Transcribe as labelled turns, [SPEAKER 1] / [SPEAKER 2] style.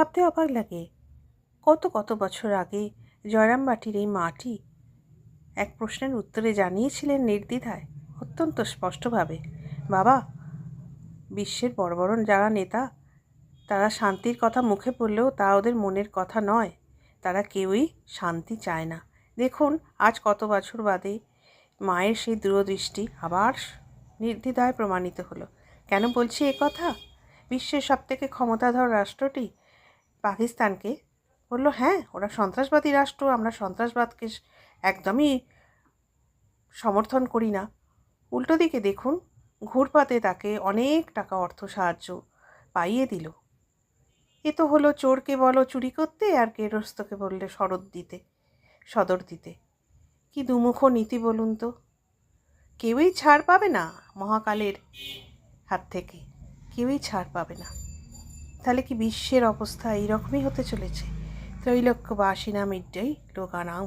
[SPEAKER 1] ভাবতে অবাক লাগে। কত কত বছর আগে জয়রামবাটির এই মাটি এক প্রশ্নের উত্তরে জানিয়েছিলেন নির্দ্বিধায়, অত্যন্ত স্পষ্টভাবে। বাবা, বিশ্বের বড় বড় যারা নেতা, তারা শান্তির কথা মুখে পড়লেও তা ওদের মনের কথা নয়। তারা কেউই শান্তি চায় না। দেখুন, আজ কত বছর বাদে মায়ের সেই দূরদৃষ্টি আবার নির্দ্বিধায় প্রমাণিত হলো। কেন বলছি এ কথা? বিশ্বের সবথেকে ক্ষমতাধর রাষ্ট্রটি পাকিস্তানকে বলল হ্যাঁ ওরা সন্ত্রাসবাদী রাষ্ট্র, আমরা সন্ত্রাসবাদকে একদমই সমর্থন করি না। উল্টো দিকে দেখুন, ঘুরপাতে তাকে অনেক টাকা অর্থ সাহায্য পাইয়ে দিল। এ তো হলো চোরকে বলো চুরি করতে আর গেরস্তকে বললে সরদ দিতে, সদর দিতে। কি দুমুখ নীতি বলুন তো। কেউই ছাড় পাবে না মহাকালের হাত থেকে, কেউই ছাড় পাবে না। তাহলে কি বিশ্বের অবস্থা এইরকমই হতে চলেছে? ত্রৈলোক্যবাসিনা মিড্ডেই লোকানাং